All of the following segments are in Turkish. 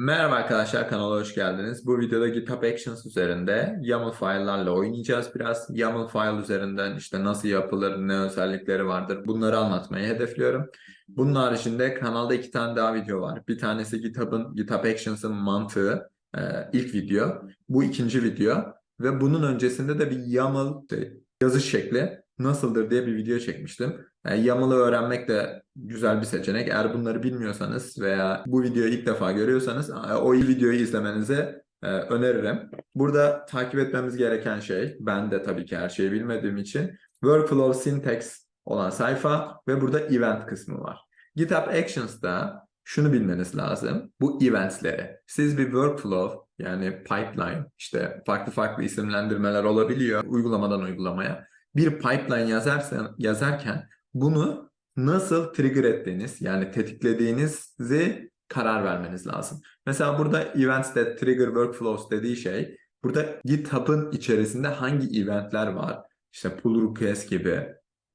Merhaba arkadaşlar kanala hoş geldiniz. Bu videoda GitHub Actions üzerinde YAML file'larla oynayacağız biraz. YAML file üzerinden işte nasıl yapılır, ne özellikleri vardır bunları anlatmayı hedefliyorum. Bunun haricinde kanalda iki tane daha video var. Bir tanesi GitHub'ın, GitHub Actions'ın mantığı e, ilk video. Bu ikinci video ve bunun öncesinde de bir YAML şey, yazış şekli nasıldır diye bir video çekmiştim. Yani YAML'ı öğrenmek de güzel bir seçenek. Eğer bunları bilmiyorsanız veya bu videoyu ilk defa görüyorsanız o videoyu izlemenizi e, öneririm. Burada takip etmemiz gereken şey, ben de tabii ki her şeyi bilmediğim için Workflow Syntax olan sayfa ve burada Event kısmı var. GitHub Actions'da şunu bilmeniz lazım. Bu eventsleri. Siz bir workflow yani pipeline işte farklı farklı isimlendirmeler olabiliyor uygulamadan uygulamaya. Bir pipeline yazarsan, yazarken bunu nasıl trigger ettiğiniz yani tetiklediğinizi karar vermeniz lazım. Mesela burada events that trigger workflows dediği şey burada GitHub'ın içerisinde hangi eventler var? İşte pull request gibi,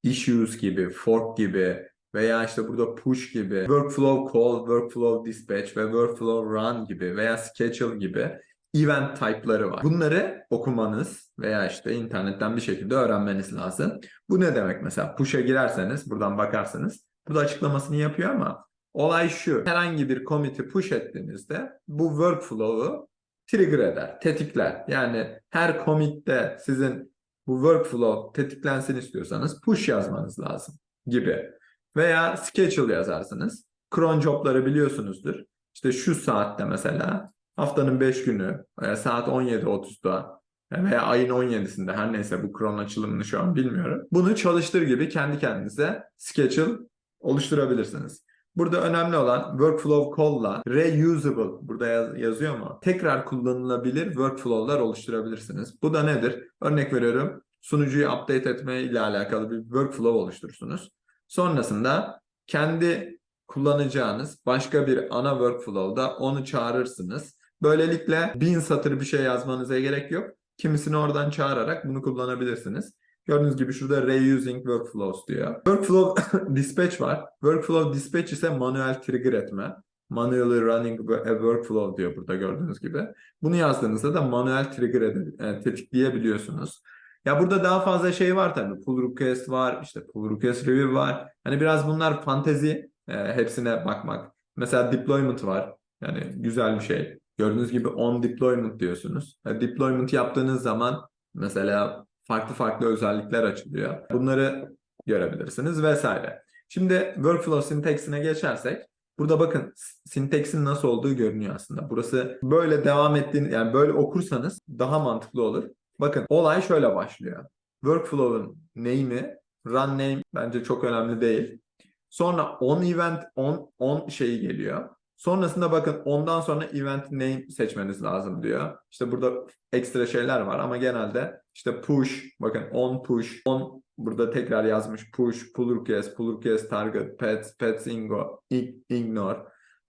issues gibi, fork gibi veya işte burada push gibi, workflow call, workflow dispatch ve workflow run gibi veya schedule gibi event type'ları var. Bunları okumanız veya işte internetten bir şekilde öğrenmeniz lazım. Bu ne demek mesela? Push'a girerseniz buradan bakarsanız burada açıklamasını yapıyor ama olay şu. Herhangi bir commit'i push ettiğinizde bu workflow'u trigger eder, tetikler. Yani her commit'te sizin bu workflow tetiklensin istiyorsanız push yazmanız lazım gibi. Veya schedule yazarsınız. Cron job'ları biliyorsunuzdur. İşte şu saatte mesela haftanın 5 günü veya saat 17.30'da veya ayın 17'sinde her neyse bu kron açılımını şu an bilmiyorum. Bunu çalıştır gibi kendi kendinize schedule oluşturabilirsiniz. Burada önemli olan workflow call'la reusable burada yaz- yazıyor mu? Tekrar kullanılabilir workflow'lar oluşturabilirsiniz. Bu da nedir? Örnek veriyorum sunucuyu update etme ile alakalı bir workflow oluşturursunuz. Sonrasında kendi kullanacağınız başka bir ana workflow'da onu çağırırsınız. Böylelikle bin satır bir şey yazmanıza gerek yok. Kimisini oradan çağırarak bunu kullanabilirsiniz. Gördüğünüz gibi şurada reusing workflows diyor. Workflow dispatch var. Workflow dispatch ise manuel trigger etme. Manually running a workflow diyor burada gördüğünüz gibi. Bunu yazdığınızda da manuel trigger ede- e, tetikleyebiliyorsunuz. Ya burada daha fazla şey var tabii. Pull request var, işte pull request review var. Hani biraz bunlar fantezi e, hepsine bakmak. Mesela deployment var. Yani güzel bir şey. Gördüğünüz gibi on deployment diyorsunuz. Deployment yaptığınız zaman mesela farklı farklı özellikler açılıyor. Bunları görebilirsiniz vesaire. Şimdi workflow syntax'ine geçersek burada bakın sintaksin nasıl olduğu görünüyor aslında. Burası böyle devam ettiğini yani böyle okursanız daha mantıklı olur. Bakın olay şöyle başlıyor. Workflow'un name'i, run name bence çok önemli değil. Sonra on event on on şeyi geliyor. Sonrasında bakın ondan sonra event name seçmeniz lazım diyor. İşte burada ekstra şeyler var ama genelde işte push bakın on push on burada tekrar yazmış push pull request pull request target pets pets ingo ig- ignore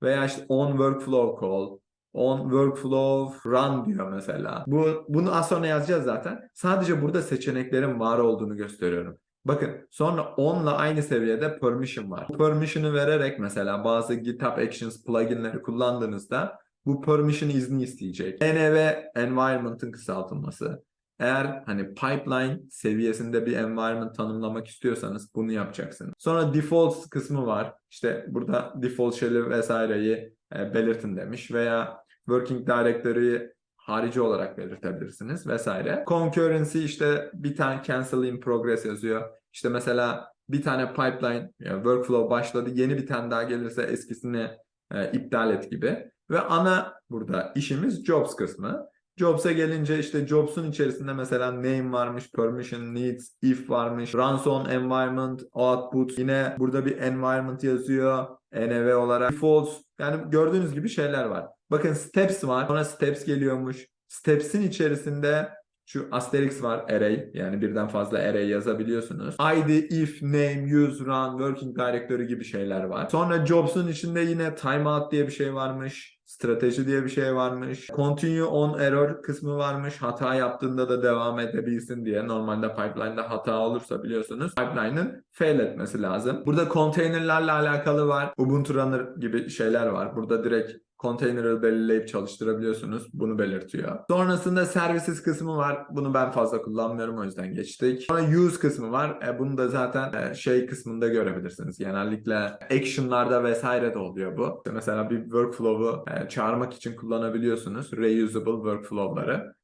veya işte on workflow call on workflow run diyor mesela. Bu bunu az sonra yazacağız zaten. Sadece burada seçeneklerin var olduğunu gösteriyorum. Bakın sonra on'la aynı seviyede permission var. Permission'ı vererek mesela bazı GitHub Actions pluginleri kullandığınızda bu permission izni isteyecek. env environment'ın kısaltılması. Eğer hani pipeline seviyesinde bir environment tanımlamak istiyorsanız bunu yapacaksınız. Sonra default kısmı var. İşte burada default shell'i vesaireyi e, belirtin demiş veya working directory'yi harici olarak belirtebilirsiniz vesaire. Concurrency işte bir tane cancel in progress yazıyor. İşte mesela bir tane pipeline yani workflow başladı yeni bir tane daha gelirse eskisini e, iptal et gibi. Ve ana burada işimiz jobs kısmı. Jobs'a gelince işte Jobs'un içerisinde mesela name varmış, permission needs, if varmış, runs on environment, output. Yine burada bir environment yazıyor. env olarak defaults. Yani gördüğünüz gibi şeyler var. Bakın steps var. Sonra steps geliyormuş. Steps'in içerisinde şu asterisk var array yani birden fazla array yazabiliyorsunuz. ID, if, name, use, run, working directory gibi şeyler var. Sonra jobs'un içinde yine timeout diye bir şey varmış. Strateji diye bir şey varmış. Continue on error kısmı varmış. Hata yaptığında da devam edebilsin diye. Normalde pipeline'da hata olursa biliyorsunuz pipeline'ın fail etmesi lazım. Burada container'larla alakalı var. Ubuntu Runner gibi şeyler var. Burada direkt container'ı belirleyip çalıştırabiliyorsunuz. Bunu belirtiyor. Sonrasında services kısmı var. Bunu ben fazla kullanmıyorum o yüzden geçtik. Sonra use kısmı var. E, bunu da zaten e, şey kısmında görebilirsiniz. Genellikle action'larda vesaire de oluyor bu. Mesela bir workflow'u e, çağırmak için kullanabiliyorsunuz. Reusable workflow'ları.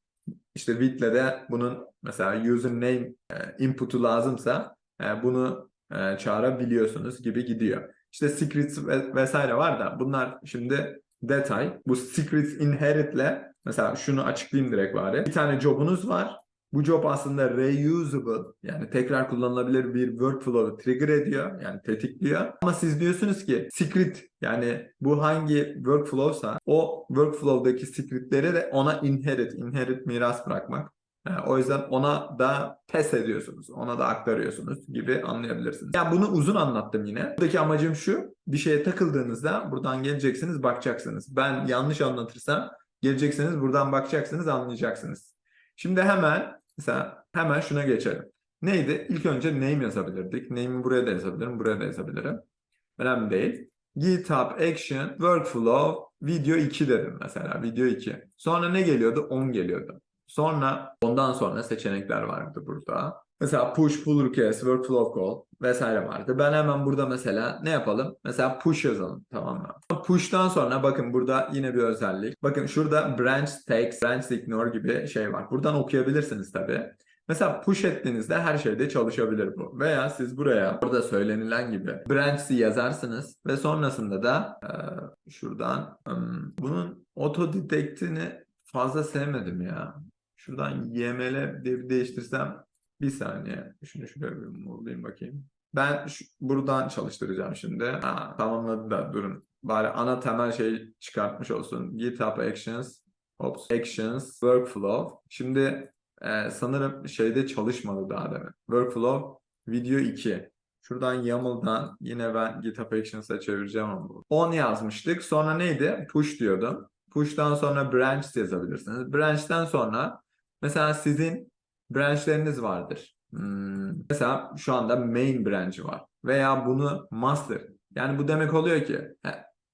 İşte Vit'le de bunun mesela username e, input'u lazımsa e, bunu e, çağırabiliyorsunuz gibi gidiyor. İşte secrets ve- vesaire var da bunlar şimdi detay. Bu secrets inherit'le mesela şunu açıklayayım direkt bari. Bir tane job'unuz var. Bu job aslında reusable yani tekrar kullanılabilir bir workflow'u trigger ediyor yani tetikliyor. Ama siz diyorsunuz ki secret yani bu hangi workflow'sa o workflow'daki secretleri de ona inherit, inherit miras bırakmak. O yüzden ona da pes ediyorsunuz. Ona da aktarıyorsunuz gibi anlayabilirsiniz. Yani bunu uzun anlattım yine. Buradaki amacım şu. Bir şeye takıldığınızda buradan geleceksiniz bakacaksınız. Ben yanlış anlatırsam geleceksiniz buradan bakacaksınız anlayacaksınız. Şimdi hemen mesela hemen şuna geçelim. Neydi? İlk önce name yazabilirdik. Name'i buraya da yazabilirim, buraya da yazabilirim. Önemli değil. GitHub Action Workflow Video 2 dedim mesela. Video 2. Sonra ne geliyordu? 10 geliyordu. Sonra ondan sonra seçenekler vardı burada. Mesela push, pull request, workflow call vesaire vardı. Ben hemen burada mesela ne yapalım? Mesela push yazalım tamam mı? Push'tan sonra bakın burada yine bir özellik. Bakın şurada branch takes, branch ignore gibi şey var. Buradan okuyabilirsiniz tabii. Mesela push ettiğinizde her şeyde çalışabilir bu. Veya siz buraya orada söylenilen gibi branch'i yazarsınız ve sonrasında da eee, şuradan ım, bunun auto detect'ini fazla sevmedim ya. Şuradan YML diye bir değiştirsem bir saniye. Şunu şuraya bir bulayım bakayım. Ben buradan çalıştıracağım şimdi. Ha, tamamladı da durun. Bari ana temel şeyi çıkartmış olsun. GitHub Actions, Ops, Actions, Workflow. Şimdi e, sanırım şeyde çalışmadı daha demin. Workflow video 2. Şuradan YAML'dan yine ben GitHub Actions'a çevireceğim bu. 10 yazmıştık. Sonra neydi? Push diyordum. Push'tan sonra branch yazabilirsiniz. Branch'ten sonra mesela sizin branchleriniz vardır. Hmm, Mesela şu anda main branch var. Veya bunu master. Yani bu demek oluyor ki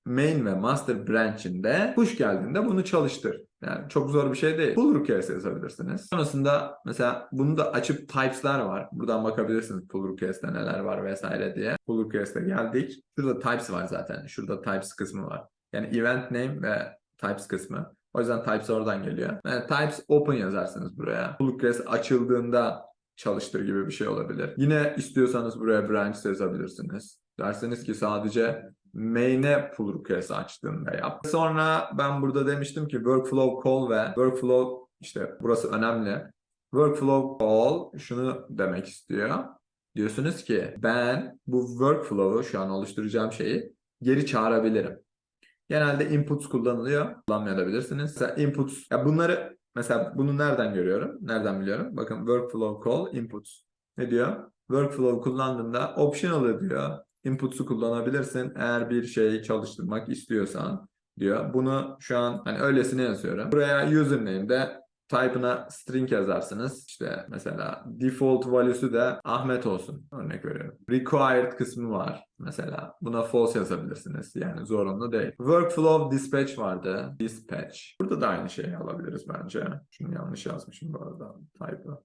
main ve master branch'inde push geldiğinde bunu çalıştır. Yani çok zor bir şey değil. Pull request yazabilirsiniz. Sonrasında mesela bunu da açıp types'lar var. Buradan bakabilirsiniz pull request'te neler var vesaire diye. Pull request'e geldik. Şurada types var zaten. Şurada types kısmı var. Yani event name ve types kısmı. O yüzden types oradan geliyor. Yani types open yazarsınız buraya. Pull açıldığında çalıştır gibi bir şey olabilir. Yine istiyorsanız buraya branch yazabilirsiniz. Derseniz ki sadece main'e pull request açtığında yap. Sonra ben burada demiştim ki workflow call ve workflow işte burası önemli. Workflow call şunu demek istiyor. Diyorsunuz ki ben bu workflow'u şu an oluşturacağım şeyi geri çağırabilirim. Genelde inputs kullanılıyor. Kullanmayabilirsiniz. Mesela inputs. Ya bunları mesela bunu nereden görüyorum? Nereden biliyorum? Bakın workflow call inputs. Ne diyor? Workflow kullandığında optional diyor. Inputs'u kullanabilirsin eğer bir şeyi çalıştırmak istiyorsan diyor. Bunu şu an hani öylesine yazıyorum. Buraya username'de type'ına string yazarsınız. İşte mesela default value'su da Ahmet olsun. Örnek veriyorum. Required kısmı var mesela. Buna false yazabilirsiniz. Yani zorunlu değil. Workflow dispatch vardı. Dispatch. Burada da aynı şeyi alabiliriz bence. Şunu yanlış yazmışım bu arada. Type'ı.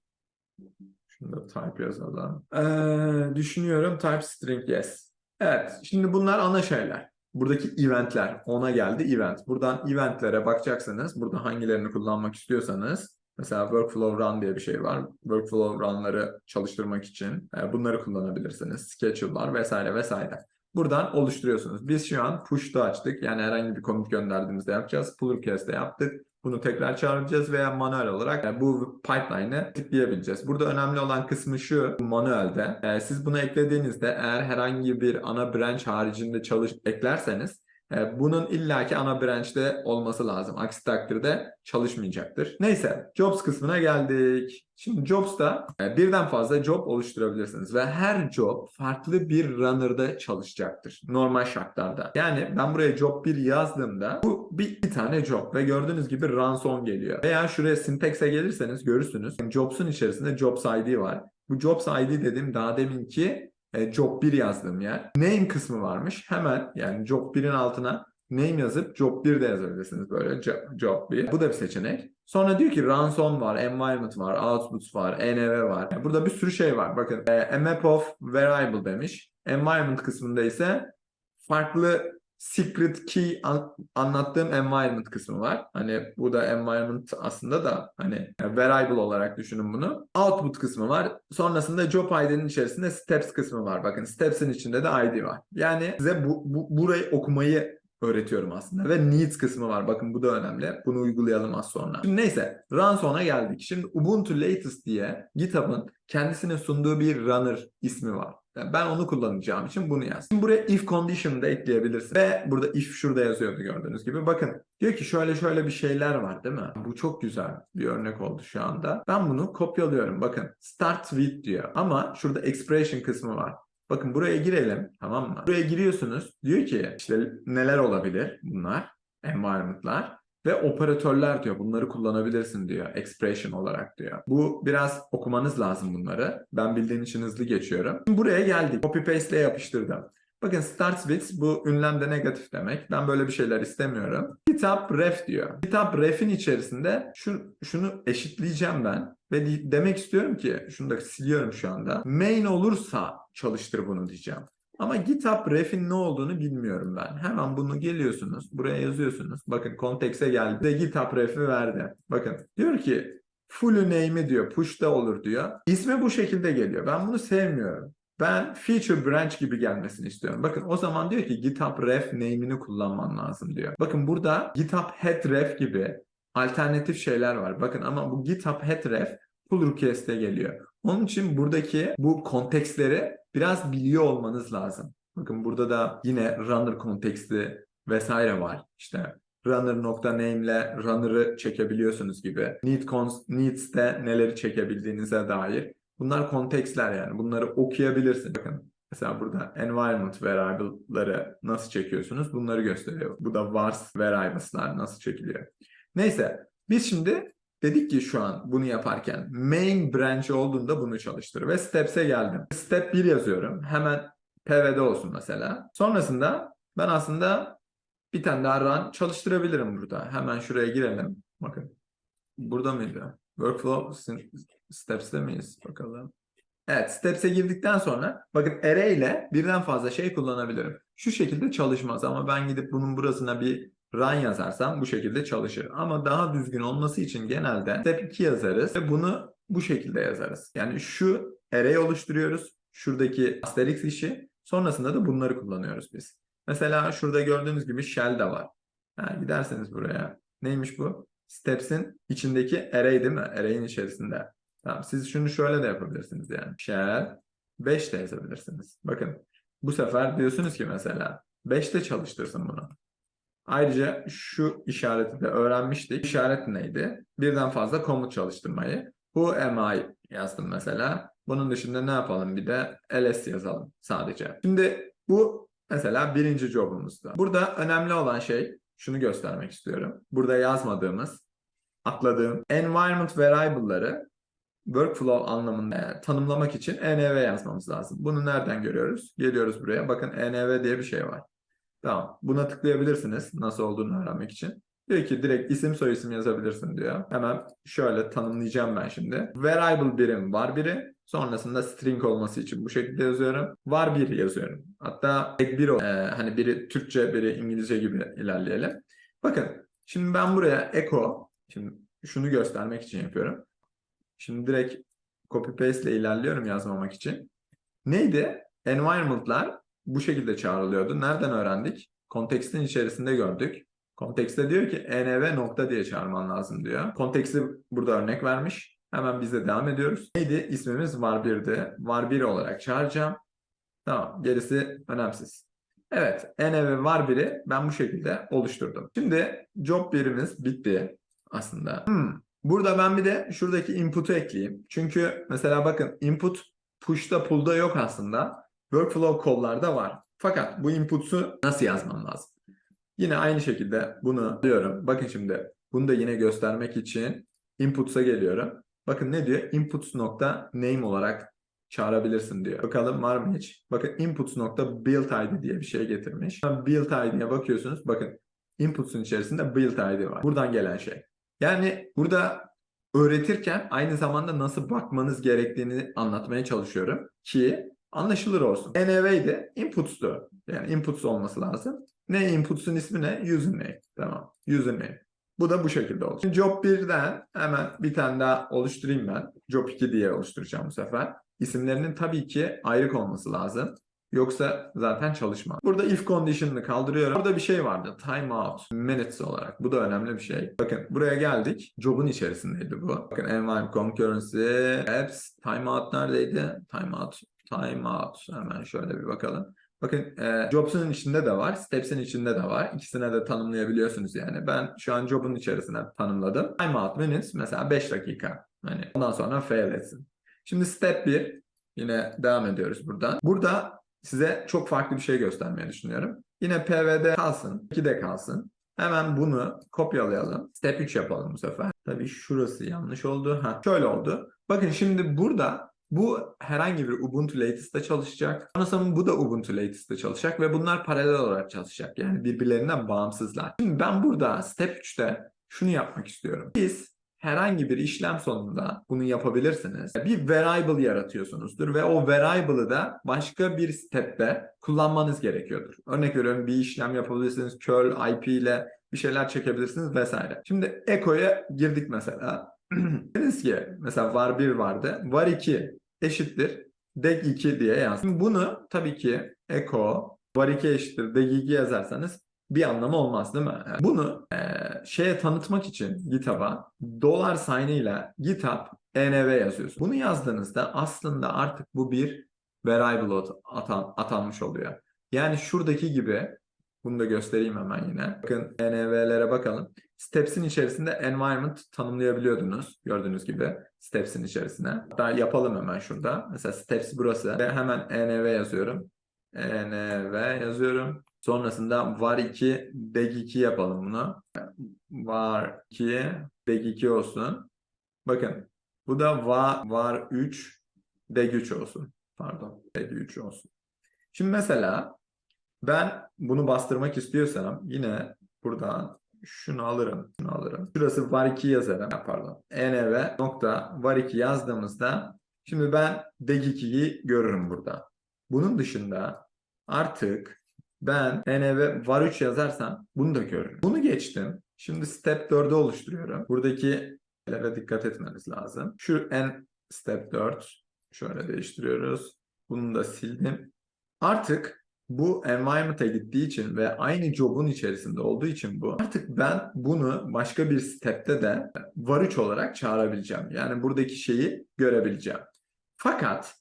Şunu da type yazalım. Ee, düşünüyorum type string yes. Evet. Şimdi bunlar ana şeyler. Buradaki eventler. Ona geldi event. Buradan eventlere bakacaksınız. Burada hangilerini kullanmak istiyorsanız Mesela workflow run diye bir şey var. Workflow run'ları çalıştırmak için e, bunları kullanabilirsiniz. Schedule'lar vesaire vesaire. Buradan oluşturuyorsunuz. Biz şu an push'ta açtık. Yani herhangi bir commit gönderdiğimizde yapacağız. Pull request'te yaptık. Bunu tekrar çağıracağız veya manuel olarak bu pipeline'ı tıklayabileceğiz. Burada önemli olan kısmı şu manuelde. siz bunu eklediğinizde eğer herhangi bir ana branch haricinde çalış eklerseniz bunun illaki ana branch'te olması lazım. Aksi takdirde çalışmayacaktır. Neyse, jobs kısmına geldik. Şimdi jobs'ta e, birden fazla job oluşturabilirsiniz ve her job farklı bir runner'da çalışacaktır. Normal şartlarda. Yani ben buraya job 1 yazdığımda bu bir, bir tane job ve gördüğünüz gibi ransom geliyor. Veya şuraya syntax'e gelirseniz görürsünüz. Jobs'un içerisinde jobs ID var. Bu jobs ID dediğim daha deminki e, job 1 yazdığım yer. Name kısmı varmış. Hemen yani job 1'in altına name yazıp job 1 de yazabilirsiniz böyle jo- job 1. Bu da bir seçenek. Sonra diyor ki runs on var, environment var, output var, env var. Yani burada bir sürü şey var. Bakın e, a map of variable demiş. Environment kısmında ise farklı secret key an- anlattığım environment kısmı var. Hani bu da environment aslında da hani variable olarak düşünün bunu. Output kısmı var. Sonrasında job ID'nin içerisinde steps kısmı var. Bakın steps'in içinde de ID var. Yani size bu, bu burayı okumayı öğretiyorum aslında. Ve needs kısmı var. Bakın bu da önemli. Bunu uygulayalım az sonra. Şimdi neyse. Ransom'a geldik. Şimdi Ubuntu Latest diye GitHub'ın kendisine sunduğu bir runner ismi var. Ben onu kullanacağım için bunu yaz. Şimdi buraya if condition da ekleyebilirsin. Ve burada if şurada yazıyordu gördüğünüz gibi. Bakın diyor ki şöyle şöyle bir şeyler var değil mi? Bu çok güzel bir örnek oldu şu anda. Ben bunu kopyalıyorum. Bakın start with diyor. Ama şurada expression kısmı var. Bakın buraya girelim tamam mı? Buraya giriyorsunuz. Diyor ki işte neler olabilir bunlar? Environment'lar ve operatörler diyor. Bunları kullanabilirsin diyor. Expression olarak diyor. Bu biraz okumanız lazım bunları. Ben bildiğim için hızlı geçiyorum. Şimdi buraya geldik. Copy paste ile yapıştırdım. Bakın start with bu ünlemde negatif demek. Ben böyle bir şeyler istemiyorum. Kitap ref diyor. Kitap ref'in içerisinde şu, şunu eşitleyeceğim ben. Ve demek istiyorum ki şunu da siliyorum şu anda. Main olursa çalıştır bunu diyeceğim. Ama GitHub ref'in ne olduğunu bilmiyorum ben. Hemen bunu geliyorsunuz. Buraya yazıyorsunuz. Bakın kontekse geldi. Size GitHub ref'i verdi. Bakın diyor ki full name'i diyor. Push'ta olur diyor. İsmi bu şekilde geliyor. Ben bunu sevmiyorum. Ben feature branch gibi gelmesini istiyorum. Bakın o zaman diyor ki GitHub ref name'ini kullanman lazım diyor. Bakın burada GitHub head ref gibi alternatif şeyler var. Bakın ama bu GitHub head ref pull request'e geliyor. Onun için buradaki bu kontekstleri biraz biliyor olmanız lazım. Bakın burada da yine runner konteksti vesaire var. İşte runner.name ile runner'ı çekebiliyorsunuz gibi. Need cons, needs'te neleri çekebildiğinize dair. Bunlar kontekstler yani. Bunları okuyabilirsiniz. Bakın mesela burada environment variable'ları nasıl çekiyorsunuz? Bunları gösteriyor. Bu da vars variables'lar nasıl çekiliyor. Neyse biz şimdi dedik ki şu an bunu yaparken main branch olduğunda bunu çalıştır ve steps'e geldim. Step 1 yazıyorum. Hemen pv'de olsun mesela. Sonrasında ben aslında bir tane daha run çalıştırabilirim burada. Hemen şuraya girelim. Bakın. Burada mıydı? Workflow steps'te miyiz? Bakalım. Evet, steps'e girdikten sonra bakın array ile birden fazla şey kullanabilirim. Şu şekilde çalışmaz ama ben gidip bunun burasına bir run yazarsam bu şekilde çalışır. Ama daha düzgün olması için genelde step 2 yazarız ve bunu bu şekilde yazarız. Yani şu array oluşturuyoruz. Şuradaki asterisk işi. Sonrasında da bunları kullanıyoruz biz. Mesela şurada gördüğünüz gibi shell de var. Ha, giderseniz buraya. Neymiş bu? Steps'in içindeki array değil mi? Array'in içerisinde. Tamam, siz şunu şöyle de yapabilirsiniz yani. Shell 5 de yazabilirsiniz. Bakın bu sefer diyorsunuz ki mesela 5'te çalıştırsın bunu. Ayrıca şu işareti de öğrenmiştik. İşaret neydi? Birden fazla komut çalıştırmayı. Who am I yazdım mesela. Bunun dışında ne yapalım? Bir de ls yazalım sadece. Şimdi bu mesela birinci jobumuzda. Burada önemli olan şey şunu göstermek istiyorum. Burada yazmadığımız, atladığım environment variable'ları workflow anlamında e, tanımlamak için env yazmamız lazım. Bunu nereden görüyoruz? Geliyoruz buraya. Bakın env diye bir şey var. Tamam. Buna tıklayabilirsiniz nasıl olduğunu öğrenmek için. Diyor ki direkt isim soyisim yazabilirsin diyor. Hemen şöyle tanımlayacağım ben şimdi. Variable birim var biri. Sonrasında string olması için bu şekilde yazıyorum. Var bir yazıyorum. Hatta tek bir e, hani biri Türkçe biri İngilizce gibi ilerleyelim. Bakın şimdi ben buraya echo şimdi şunu göstermek için yapıyorum. Şimdi direkt copy paste ile ilerliyorum yazmamak için. Neydi? Environment'lar bu şekilde çağrılıyordu. Nereden öğrendik? Kontekstin içerisinde gördük. Kontekste diyor ki env nokta diye çağırman lazım diyor. Konteksti burada örnek vermiş. Hemen biz de devam ediyoruz. Neydi? İsmimiz var1'di. Var1 olarak çağıracağım. Tamam. Gerisi önemsiz. Evet. env var1'i ben bu şekilde oluşturdum. Şimdi job birimiz bitti aslında. Hmm. Burada ben bir de şuradaki input'u ekleyeyim. Çünkü mesela bakın input push'ta pull'da yok aslında. Workflow call'larda var. Fakat bu input'u nasıl yazmam lazım? Yine aynı şekilde bunu diyorum. Bakın şimdi bunu da yine göstermek için inputs'a geliyorum. Bakın ne diyor? Inputs nokta name olarak çağırabilirsin diyor. Bakalım var mı hiç? Bakın inputs.build ID diye bir şey getirmiş. Build ID'ye bakıyorsunuz. Bakın inputs'un içerisinde build ID var. Buradan gelen şey. Yani burada öğretirken aynı zamanda nasıl bakmanız gerektiğini anlatmaya çalışıyorum ki anlaşılır olsun. NAV'de inputs'tu. Yani inputs olması lazım. Ne inputs'un ismi ne? Username. Tamam. Username. Bu da bu şekilde. Şimdi Job 1'den hemen bir tane daha oluşturayım ben. Job 2 diye oluşturacağım bu sefer. İsimlerinin tabii ki ayrık olması lazım. Yoksa zaten çalışmaz. Burada if condition'ını kaldırıyorum. Burada bir şey vardı. Timeout minutes olarak. Bu da önemli bir şey. Bakın buraya geldik. Job'un içerisindeydi bu. Bakın environment concurrency apps timeout neredeydi? Timeout timeout. Hemen şöyle bir bakalım. Bakın e, Jobs'un içinde de var, Steps'in içinde de var. İkisine de tanımlayabiliyorsunuz yani. Ben şu an Job'un içerisine tanımladım. Timeout minutes mesela 5 dakika. Hani ondan sonra fail etsin. Şimdi step 1 yine devam ediyoruz buradan. Burada size çok farklı bir şey göstermeyi düşünüyorum. Yine PV'de kalsın, 2'de kalsın. Hemen bunu kopyalayalım. Step 3 yapalım bu sefer. Tabii şurası yanlış oldu. Ha, şöyle oldu. Bakın şimdi burada bu herhangi bir Ubuntu Latest'te çalışacak. Sonrasında bu da Ubuntu Latest'te çalışacak ve bunlar paralel olarak çalışacak. Yani birbirlerinden bağımsızlar. Şimdi ben burada Step 3'te şunu yapmak istiyorum. Biz herhangi bir işlem sonunda bunu yapabilirsiniz. Bir variable yaratıyorsunuzdur ve o variable'ı da başka bir step'te kullanmanız gerekiyordur. Örnek veriyorum bir işlem yapabilirsiniz. curl IP ile bir şeyler çekebilirsiniz vesaire. Şimdi echo'ya girdik mesela. Dediniz ki mesela var 1 vardı. Var 2 eşittir deg 2 diye yazdım. Şimdi bunu tabii ki echo var 2 eşittir deg 2 yazarsanız bir anlamı olmaz değil mi? Bunu e, şeye tanıtmak için GitHub'a dolar sign'ıyla GitHub env yazıyorsun. Bunu yazdığınızda aslında artık bu bir variable atan, atanmış oluyor. Yani şuradaki gibi bunu da göstereyim hemen yine. Bakın env'lere bakalım. Steps'in içerisinde environment tanımlayabiliyordunuz. Gördüğünüz gibi Steps'in içerisine. Hatta yapalım hemen şurada. Mesela Steps burası. Ve hemen env yazıyorum. env yazıyorum. Sonrasında var 2 deg 2 yapalım bunu. Var 2 deg 2 olsun. Bakın bu da var, var 3 deg 3 olsun. Pardon deg 3 olsun. Şimdi mesela ben bunu bastırmak istiyorsam yine buradan şunu alırım, şunu alırım. Şurası var 2 yazarım. Pardon. env nokta var 2 yazdığımızda şimdi ben deg 2'yi görürüm burada. Bunun dışında artık ben env var 3 yazarsam bunu da görürüm. Bunu geçtim. Şimdi step 4'ü oluşturuyorum. Buradaki şeylere dikkat etmeniz lazım. Şu en step 4 şöyle değiştiriyoruz. Bunu da sildim. Artık bu environment'a gittiği için ve aynı job'un içerisinde olduğu için bu. Artık ben bunu başka bir step'te de var 3 olarak çağırabileceğim. Yani buradaki şeyi görebileceğim. Fakat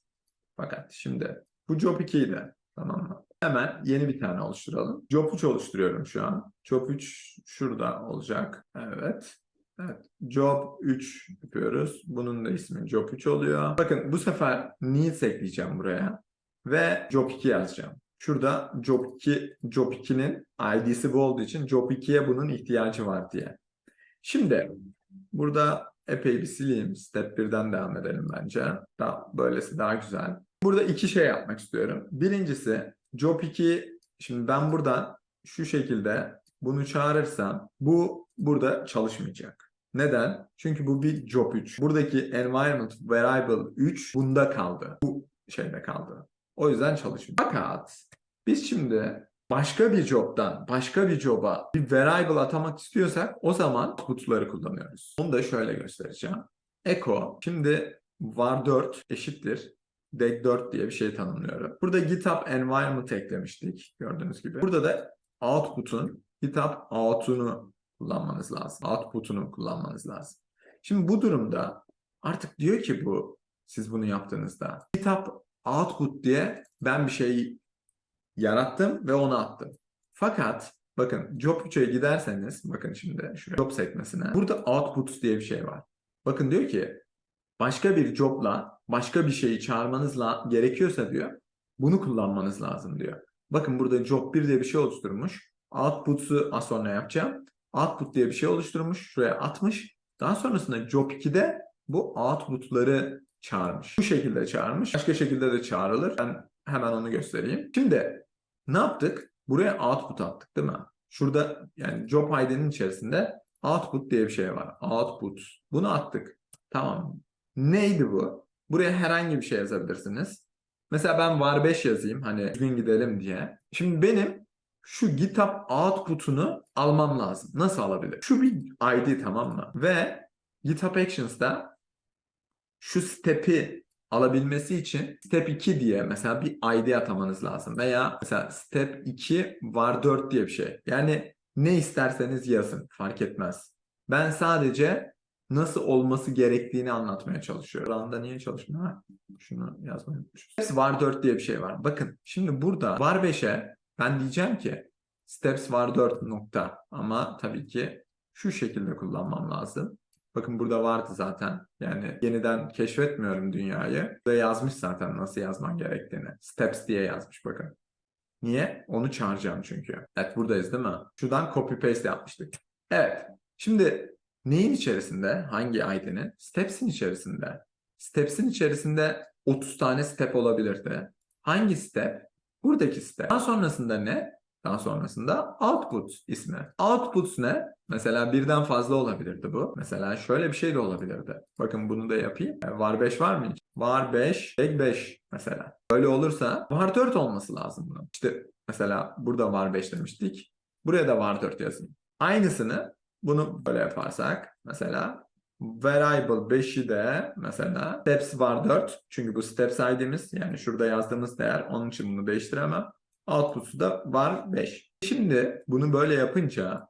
fakat şimdi bu job 2'yi de tamam mı? Hemen yeni bir tane oluşturalım. Job 3 oluşturuyorum şu an. Job 3 şurada olacak. Evet. Evet. Job 3 yapıyoruz. Bunun da ismi Job 3 oluyor. Bakın bu sefer needs ekleyeceğim buraya. Ve Job 2 yazacağım. Şurada Job 2, Job 2'nin ID'si bu olduğu için Job 2'ye bunun ihtiyacı var diye. Şimdi burada epey bir sileyim. Step 1'den devam edelim bence. Daha, böylesi daha güzel. Burada iki şey yapmak istiyorum. Birincisi Job 2 şimdi ben buradan şu şekilde bunu çağırırsam bu burada çalışmayacak. Neden? Çünkü bu bir job 3. Buradaki environment variable 3 bunda kaldı. Bu şeyde kaldı. O yüzden çalışmıyor. Fakat biz şimdi başka bir job'dan başka bir job'a bir variable atamak istiyorsak o zaman output'ları kullanıyoruz. Onu da şöyle göstereceğim. Echo şimdi var 4 eşittir deg 4 diye bir şey tanımlıyorum. Burada GitHub environment eklemiştik gördüğünüz gibi. Burada da output'un GitHub out'unu kullanmanız lazım. Output'unu kullanmanız lazım. Şimdi bu durumda artık diyor ki bu siz bunu yaptığınızda GitHub output diye ben bir şey yarattım ve onu attım. Fakat bakın job 3'e giderseniz bakın şimdi şuraya job sekmesine burada outputs diye bir şey var. Bakın diyor ki başka bir jobla başka bir şeyi çağırmanızla gerekiyorsa diyor bunu kullanmanız lazım diyor. Bakın burada job 1 diye bir şey oluşturmuş. Output'u az sonra yapacağım. Output diye bir şey oluşturmuş. Şuraya atmış. Daha sonrasında job 2'de bu output'ları çağırmış. Bu şekilde çağırmış. Başka şekilde de çağrılır. Ben hemen onu göstereyim. Şimdi ne yaptık? Buraya output attık değil mi? Şurada yani job ID'nin içerisinde output diye bir şey var. Output. Bunu attık. Tamam. Neydi bu? Buraya herhangi bir şey yazabilirsiniz. Mesela ben var 5 yazayım hani düzgün gidelim diye. Şimdi benim şu GitHub output'unu almam lazım. Nasıl alabilir? Şu bir ID tamam mı? Ve GitHub Actions'da şu step'i alabilmesi için step 2 diye mesela bir ID atamanız lazım. Veya mesela step 2 var 4 diye bir şey. Yani ne isterseniz yazın fark etmez. Ben sadece nasıl olması gerektiğini anlatmaya çalışıyorum. Anda niye çalışmıyor? Şunu yazmayı unutmuşuz. Steps var 4 diye bir şey var. Bakın şimdi burada var 5'e ben diyeceğim ki steps var 4 nokta ama tabii ki şu şekilde kullanmam lazım. Bakın burada vardı zaten. Yani yeniden keşfetmiyorum dünyayı. Burada yazmış zaten nasıl yazman gerektiğini. Steps diye yazmış bakın. Niye? Onu çağıracağım çünkü. Evet buradayız değil mi? Şuradan copy paste yapmıştık. Evet. Şimdi neyin içerisinde? Hangi ID'nin? Steps'in içerisinde. Steps'in içerisinde 30 tane step olabilirdi. Hangi step? Buradaki step. Daha sonrasında ne? Daha sonrasında output ismi. Output ne? Mesela birden fazla olabilirdi bu. Mesela şöyle bir şey de olabilirdi. Bakın bunu da yapayım. E, Var 5 var mı hiç? Var 5, tek 5 mesela. Böyle olursa var 4 olması lazım bunun. İşte mesela burada var 5 demiştik. Buraya da var 4 yazayım. Aynısını bunu böyle yaparsak mesela variable 5'i de mesela steps var 4. Çünkü bu steps ID'miz yani şurada yazdığımız değer onun için bunu değiştiremem. Output'u da var 5. Şimdi bunu böyle yapınca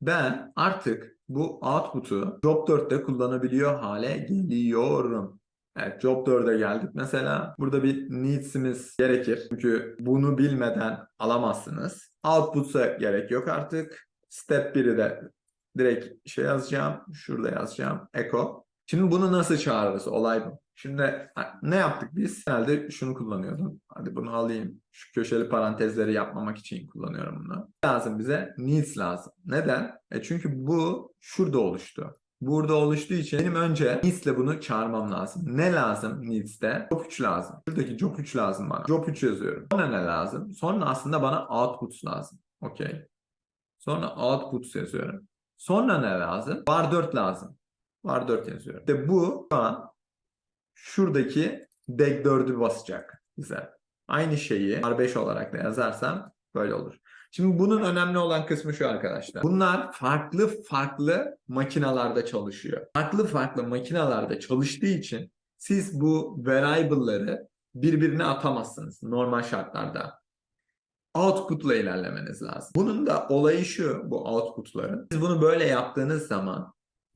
ben artık bu output'u job 4'te kullanabiliyor hale geliyorum. Evet job 4'e geldik mesela. Burada bir needs'imiz gerekir. Çünkü bunu bilmeden alamazsınız. Output'a gerek yok artık. Step 1'i de direkt şey yazacağım. Şurada yazacağım. Echo. Şimdi bunu nasıl çağırırız? Olay bu. Şimdi ne yaptık biz? Genelde şunu kullanıyordum. Hadi bunu alayım. Şu köşeli parantezleri yapmamak için kullanıyorum bunu. Lazım bize needs lazım. Neden? E çünkü bu şurada oluştu. Burada oluştuğu için benim önce needs bunu çağırmam lazım. Ne lazım needs'te? Job 3 lazım. Şuradaki job 3 lazım bana. Job 3 yazıyorum. Sonra ne lazım? Sonra aslında bana outputs lazım. Okey. Sonra outputs yazıyorum. Sonra ne lazım? Var 4 lazım. Var 4 yazıyorum. İşte bu şu an şuradaki deg 4'ü basacak bize. Aynı şeyi var 5 olarak da yazarsam böyle olur. Şimdi bunun önemli olan kısmı şu arkadaşlar. Bunlar farklı farklı makinalarda çalışıyor. Farklı farklı makinalarda çalıştığı için siz bu variable'ları birbirine atamazsınız normal şartlarda. Output'la ilerlemeniz lazım. Bunun da olayı şu bu output'ların. Siz bunu böyle yaptığınız zaman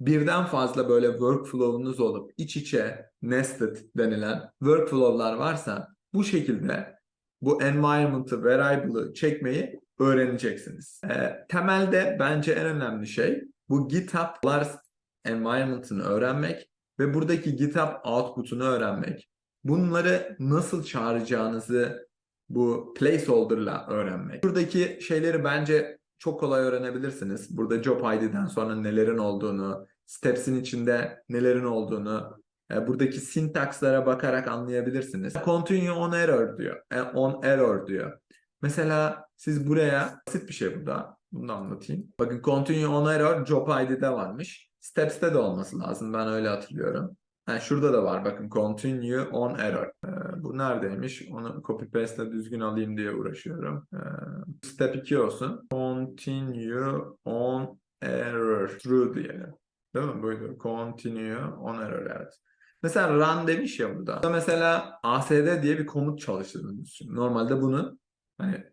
birden fazla böyle workflow'unuz olup iç içe nested denilen workflow'lar varsa bu şekilde bu environment'ı, variable'ı çekmeyi öğreneceksiniz. Ee, temelde bence en önemli şey bu GitHub Lars environment'ını öğrenmek ve buradaki GitHub output'unu öğrenmek. Bunları nasıl çağıracağınızı bu placeholder'la öğrenmek. Buradaki şeyleri bence çok kolay öğrenebilirsiniz. Burada job ID'den sonra nelerin olduğunu, steps'in içinde nelerin olduğunu, e, buradaki syntax'lara bakarak anlayabilirsiniz. Continue on error diyor. E, on error diyor. Mesela siz buraya basit bir şey burada. Bunu da anlatayım. Bakın continue on error job ID'de varmış. Steps'te de olması lazım. Ben öyle hatırlıyorum. Ha, şurada da var bakın continue on error. Bu neredeymiş? Onu copy paste ile düzgün alayım diye uğraşıyorum. Ee, step 2 olsun. Continue on error true diyelim. Değil mi? Buydu. Continue on error evet. Mesela run demiş ya burada. Burada mesela asd diye bir komut çalıştırdığınız için. Normalde bunu hani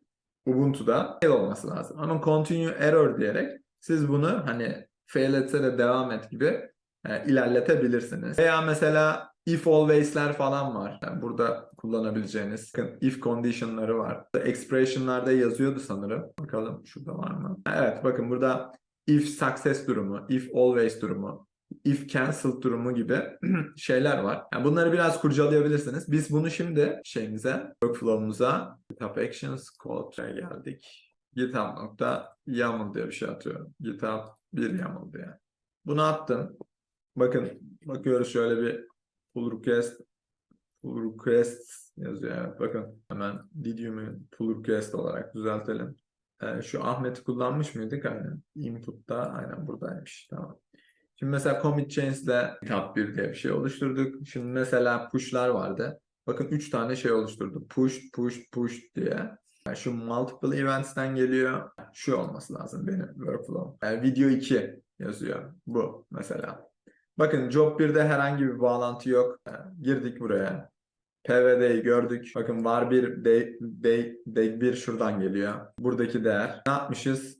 Ubuntu'da fail olması lazım. Ama continue error diyerek siz bunu hani fail etse de devam et gibi e, ilerletebilirsiniz. Veya mesela if always'ler falan var. Yani burada kullanabileceğiniz if condition'ları var. Expression'larda yazıyordu sanırım. Bakalım şurada var mı? Evet bakın burada if success durumu, if always durumu, if cancelled durumu gibi şeyler var. Yani bunları biraz kurcalayabilirsiniz. Biz bunu şimdi şeyimize, workflow'umuza GitHub Actions Code'a geldik. GitHub.yaml diye bir şey atıyorum. GitHub bir YAML diye. Bunu attım. Bakın bakıyoruz şöyle bir pull request pull request yazıyor. Evet, bakın hemen did you mean pull request olarak düzeltelim. Ee, şu Ahmet'i kullanmış mıydık? Aynen. Input'ta aynen buradaymış. Tamam. Şimdi mesela commit change ile tab 1 diye bir şey oluşturduk. Şimdi mesela push'lar vardı. Bakın 3 tane şey oluşturdu. Push, push, push diye. Yani şu multiple events'ten geliyor. Şu olması lazım benim workflow. Yani video 2 yazıyor. Bu mesela. Bakın job 1'de herhangi bir bağlantı yok. Yani girdik buraya. PVD'yi gördük. Bakın var bir de, de, de bir şuradan geliyor. Buradaki değer. Ne yapmışız?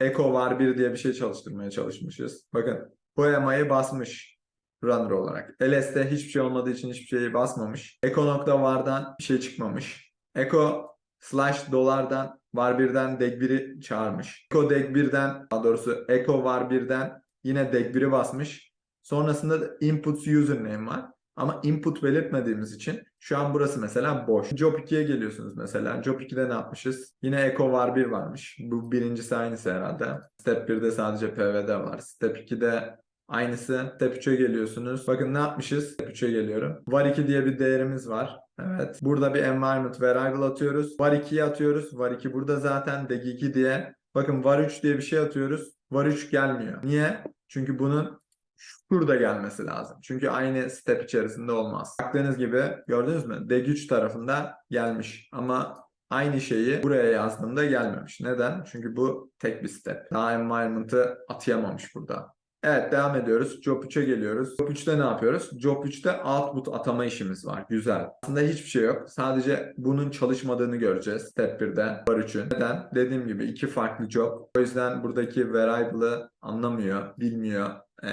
Echo var bir diye bir şey çalıştırmaya çalışmışız. Bakın bu EMA'yı basmış runner olarak. LS'de hiçbir şey olmadığı için hiçbir şeyi basmamış. Echo nokta vardan bir şey çıkmamış. Echo slash dolardan var birden deg 1'i çağırmış. Echo deg 1'den daha doğrusu Echo var birden yine deg 1'i basmış. Sonrasında da input username var. Ama input belirtmediğimiz için şu an burası mesela boş. Job 2'ye geliyorsunuz mesela. Job 2'de ne yapmışız? Yine echo var 1 varmış. Bu birincisi aynısı herhalde. Step 1'de sadece pvd var. Step 2'de aynısı. Step 3'e geliyorsunuz. Bakın ne yapmışız? Step 3'e geliyorum. Var 2 diye bir değerimiz var. Evet. Burada bir environment variable atıyoruz. Var 2'yi atıyoruz. Var 2 burada zaten deg 2 diye. Bakın var 3 diye bir şey atıyoruz. Var 3 gelmiyor. Niye? Çünkü bunun şurada gelmesi lazım. Çünkü aynı step içerisinde olmaz. Baktığınız gibi gördünüz mü? D3 tarafında gelmiş ama aynı şeyi buraya yazdığımda gelmemiş. Neden? Çünkü bu tek bir step. Daha environment'ı atayamamış burada. Evet devam ediyoruz. Job 3'e geliyoruz. Job 3'te ne yapıyoruz? Job 3'te output atama işimiz var. Güzel. Aslında hiçbir şey yok. Sadece bunun çalışmadığını göreceğiz. Step 1'de var 3'ün. Neden? Dediğim gibi iki farklı job. O yüzden buradaki variable'ı anlamıyor, bilmiyor. E,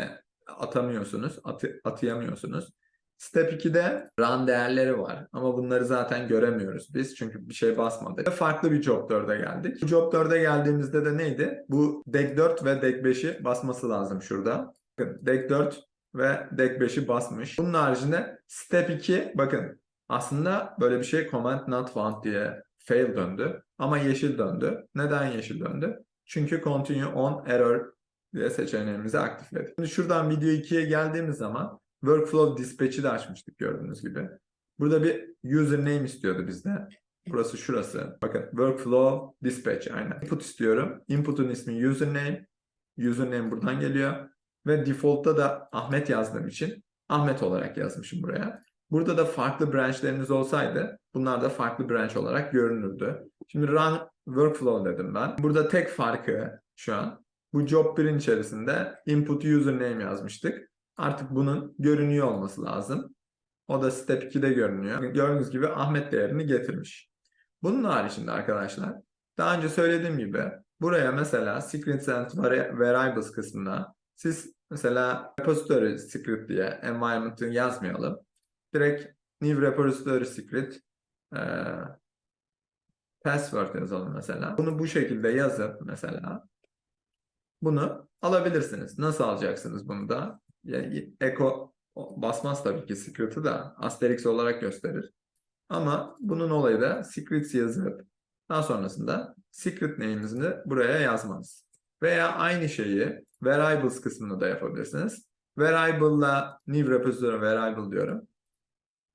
atamıyorsunuz, atı, atayamıyorsunuz. Step 2'de run değerleri var ama bunları zaten göremiyoruz biz çünkü bir şey basmadık. Farklı bir job 4'e geldik. Bu job 4'e geldiğimizde de neydi? Bu deg 4 ve deg 5'i basması lazım şurada. Bakın deg 4 ve deg 5'i basmış. Bunun haricinde step 2 bakın aslında böyle bir şey command not found diye fail döndü ama yeşil döndü. Neden yeşil döndü? Çünkü continue on error diye seçeneğimizi aktifledik. Şimdi şuradan video 2'ye geldiğimiz zaman Workflow Dispatch'i de açmıştık gördüğünüz gibi. Burada bir username istiyordu bizde. Burası şurası. Bakın Workflow Dispatch aynen. Input istiyorum. Input'un ismi username. Username buradan geliyor. Ve default'ta da Ahmet yazdığım için Ahmet olarak yazmışım buraya. Burada da farklı branchleriniz olsaydı bunlar da farklı branch olarak görünürdü. Şimdi run workflow dedim ben. Burada tek farkı şu an bu job 1'in içerisinde input username yazmıştık. Artık bunun görünüyor olması lazım. O da step 2'de görünüyor. Gördüğünüz gibi Ahmet değerini getirmiş. Bunun haricinde arkadaşlar daha önce söylediğim gibi buraya mesela secrets and variables kısmına siz mesela repository secret diye environment'ı yazmayalım. Direkt new repository secret e, password yazalım mesela. Bunu bu şekilde yazıp mesela bunu alabilirsiniz. Nasıl alacaksınız bunu da? Echo basmaz tabii ki secret'ı da Asterix olarak gösterir. Ama bunun olayı da secrets yazıp daha sonrasında secret name'imizi buraya yazmanız. Veya aynı şeyi variables kısmında da yapabilirsiniz. Variable'la new repository variable diyorum.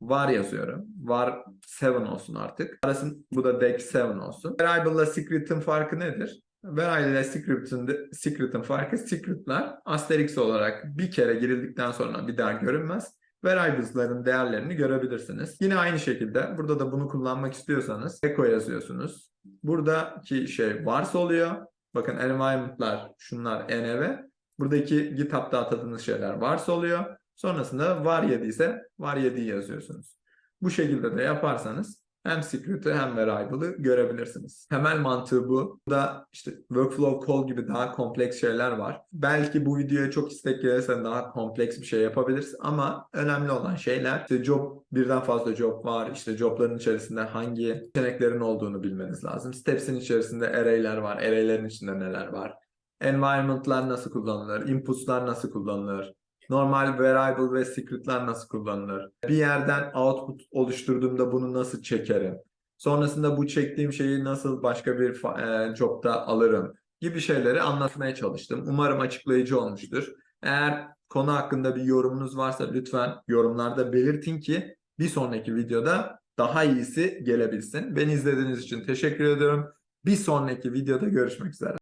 Var yazıyorum. Var 7 olsun artık. Arasın bu da deg 7 olsun. Variable'la secret'ın farkı nedir? Variable ile secret'ın, secret'ın farkı secret'lar Asterix olarak bir kere girildikten sonra bir daha görünmez. Variables'ların değerlerini görebilirsiniz. Yine aynı şekilde burada da bunu kullanmak istiyorsanız echo yazıyorsunuz. Buradaki şey varsa oluyor. Bakın environment'lar şunlar env. Buradaki GitHub'da atadığınız şeyler varsa oluyor. Sonrasında var 7 ise var 7'yi yazıyorsunuz. Bu şekilde de yaparsanız hem secret'ı hem variable'ı görebilirsiniz. Temel mantığı bu. Burada işte workflow call gibi daha kompleks şeyler var. Belki bu videoya çok istek gelirse daha kompleks bir şey yapabiliriz ama önemli olan şeyler işte job birden fazla job var. İşte jobların içerisinde hangi seçeneklerin olduğunu bilmeniz lazım. Steps'in içerisinde array'ler var. Array'lerin içinde neler var? Environment'lar nasıl kullanılır? Inputs'lar nasıl kullanılır? Normal variable ve secret'lar nasıl kullanılır? Bir yerden output oluşturduğumda bunu nasıl çekerim? Sonrasında bu çektiğim şeyi nasıl başka bir e, job'da alırım? Gibi şeyleri anlatmaya çalıştım. Umarım açıklayıcı olmuştur. Eğer konu hakkında bir yorumunuz varsa lütfen yorumlarda belirtin ki bir sonraki videoda daha iyisi gelebilsin. Beni izlediğiniz için teşekkür ediyorum. Bir sonraki videoda görüşmek üzere.